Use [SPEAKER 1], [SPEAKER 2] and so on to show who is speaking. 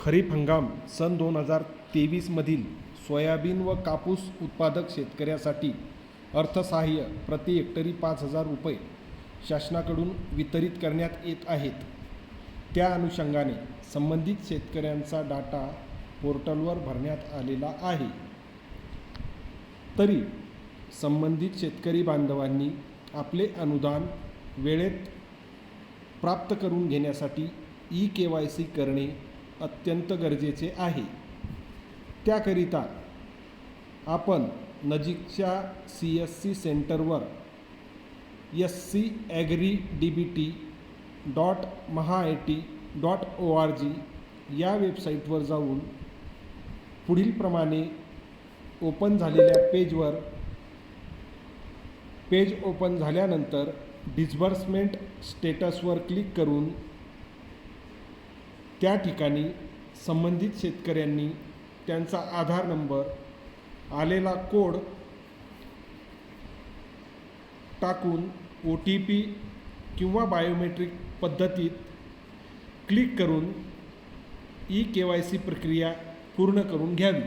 [SPEAKER 1] खरीप हंगाम सन दोन हजार तेवीसमधील सोयाबीन व कापूस उत्पादक शेतकऱ्यासाठी अर्थसहाय्य प्रति हेक्टरी पाच हजार रुपये शासनाकडून वितरित करण्यात येत आहेत. त्या अनुषंगाने संबंधित शेतकऱ्यांचा डाटा पोर्टलवर भरण्यात आलेला आहे. तरी संबंधित शेतकरी बांधवांनी आपले अनुदान वेळेत प्राप्त करून घेण्यासाठी ई के वाय सी करणे अत्यंत गरजेचे आहे. त्याकरिता आपण नजीकच्या C S C सेंटरवर S C agri D B T dot Maha I T dot O R G या वेबसाईटवर जाऊन पुढीलप्रमाणे ओपन झालेल्या पेजवर पेज ओपन झाल्यानंतर डिस्बर्समेंट स्टेटसवर क्लिक करून त्या ठिकाणी संबंधित शेतकऱ्यांनी त्यांचा आधार नंबर आलेला कोड टाकून ओ टी पी किंवा बायोमेट्रिक पद्धतीत क्लिक करून ई के वाय सी प्रक्रिया पूर्ण करून घ्यावी.